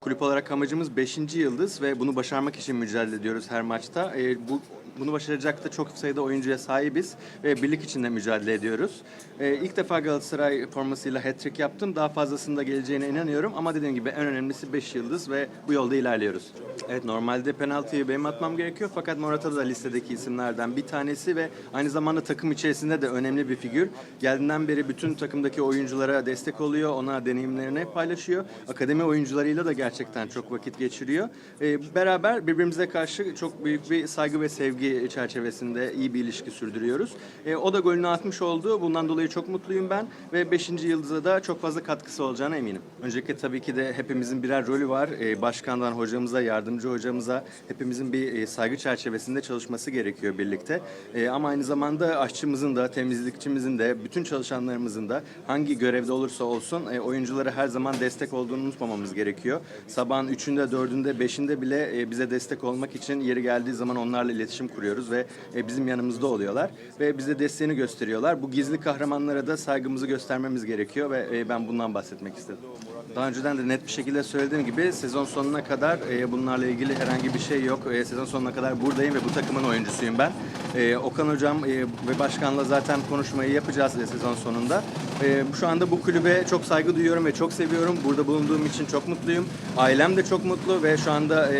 Kulüp olarak amacımız 5. yıldız ve bunu başarmak için mücadele ediyoruz her maçta. E, bu bunu başaracak da çok sayıda oyuncuya sahibiz ve birlik içinde mücadele ediyoruz. Ee, ilk defa Galatasaray formasıyla hat-trick yaptım. Daha fazlasında geleceğine inanıyorum ama dediğim gibi en önemlisi 5 yıldız ve bu yolda ilerliyoruz. Evet normalde penaltıyı benim atmam gerekiyor fakat Morata da listedeki isimlerden bir tanesi ve aynı zamanda takım içerisinde de önemli bir figür. Geldiğinden beri bütün takımdaki oyunculara destek oluyor, ona deneyimlerini paylaşıyor. Akademi oyuncularıyla da gerçekten çok vakit geçiriyor. Ee, beraber birbirimize karşı çok büyük bir saygı ve sevgi çerçevesinde iyi bir ilişki sürdürüyoruz. Ee, o da golünü atmış oldu. Bundan dolayı çok mutluyum ben ve 5. yıldıza da çok fazla katkısı olacağına eminim. Öncelikle tabii ki de hepimizin birer rolü var. Ee, başkandan hocamıza, yardımcı hocamıza hepimizin bir e, saygı çerçevesinde çalışması gerekiyor birlikte. Ee, ama aynı zamanda aşçımızın da, temizlikçimizin de, bütün çalışanlarımızın da hangi görevde olursa olsun e, oyunculara her zaman destek olduğunu unutmamamız gerekiyor. Sabahın 3'ünde, 4'ünde, 5'inde bile e, bize destek olmak için yeri geldiği zaman onlarla iletişim kuruyoruz ve e, bizim yanımızda oluyorlar ve bize desteğini gösteriyorlar. Bu gizli kahramanlara da saygımızı göstermemiz gerekiyor ve e, ben bundan bahsetmek istedim. Daha önceden de net bir şekilde söylediğim gibi sezon sonuna kadar e, bunlarla ilgili herhangi bir şey yok. Sezon sonuna kadar buradayım ve bu takımın oyuncusuyum ben. Okan Hocam ve Başkan'la zaten konuşmayı yapacağız e, sezon sonunda. E, şu anda bu kulübe çok saygı duyuyorum ve çok seviyorum. Burada bulunduğum için çok mutluyum. Ailem de çok mutlu ve şu anda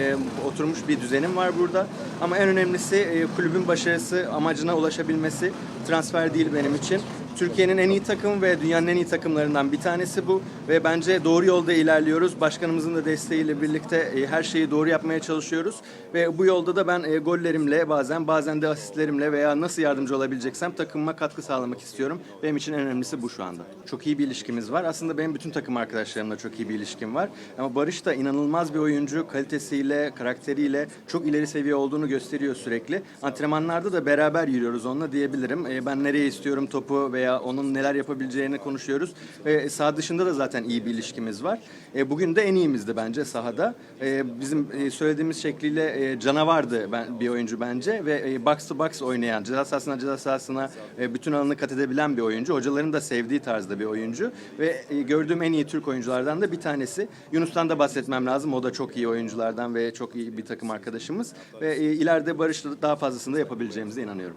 oturmuş bir düzenim var burada. Ama en önemlisi e, kulübün başarısı, amacına ulaşabilmesi. Transfer değil benim için. Türkiye'nin en iyi takımı ve dünyanın en iyi takımlarından bir tanesi bu ve bence doğru yolda ilerliyoruz. Başkanımızın da desteğiyle birlikte e, her şeyi doğru yapmaya çalışıyoruz ve bu yolda da ben e, gollerimle bazen bazen de asistlerimle veya nasıl yardımcı olabileceksem takımıma katkı sağlamak istiyorum. Benim için en önemlisi bu şu anda. Çok iyi bir ilişkimiz var. Aslında benim bütün takım arkadaşlarımla çok iyi bir ilişkim var. Ama Barış da inanılmaz bir oyuncu. Kalitesiyle, karakteriyle çok ileri seviye olduğunu gösteriyor sürekli. Antrenmanlarda da beraber yürüyoruz onunla diyebilirim. E, Ben nereye istiyorum topu veya onun neler yapabileceğini konuşuyoruz. Ve saha dışında da zaten iyi bir ilişkimiz var. E, Bugün de en iyimizdi bence sahada. E, Bizim e, söylediğimiz şekliyle e, canavardı ben, bir oyuncu bence ve e, box to box oynayan, ceza sahasına ceza sahasına e, bütün alanı kat edebilen bir oyuncu. Hocaların da sevdiği tarzda bir oyuncu ve e, gördüğüm en iyi Türk oyunculardan da bir tanesi. Yunus'tan da bahsetmem lazım. O da çok iyi oyunculardan ve çok iyi bir takım arkadaşımız ve e, ileride Barış'la daha fazlasını da yapabileceğimize inanıyorum.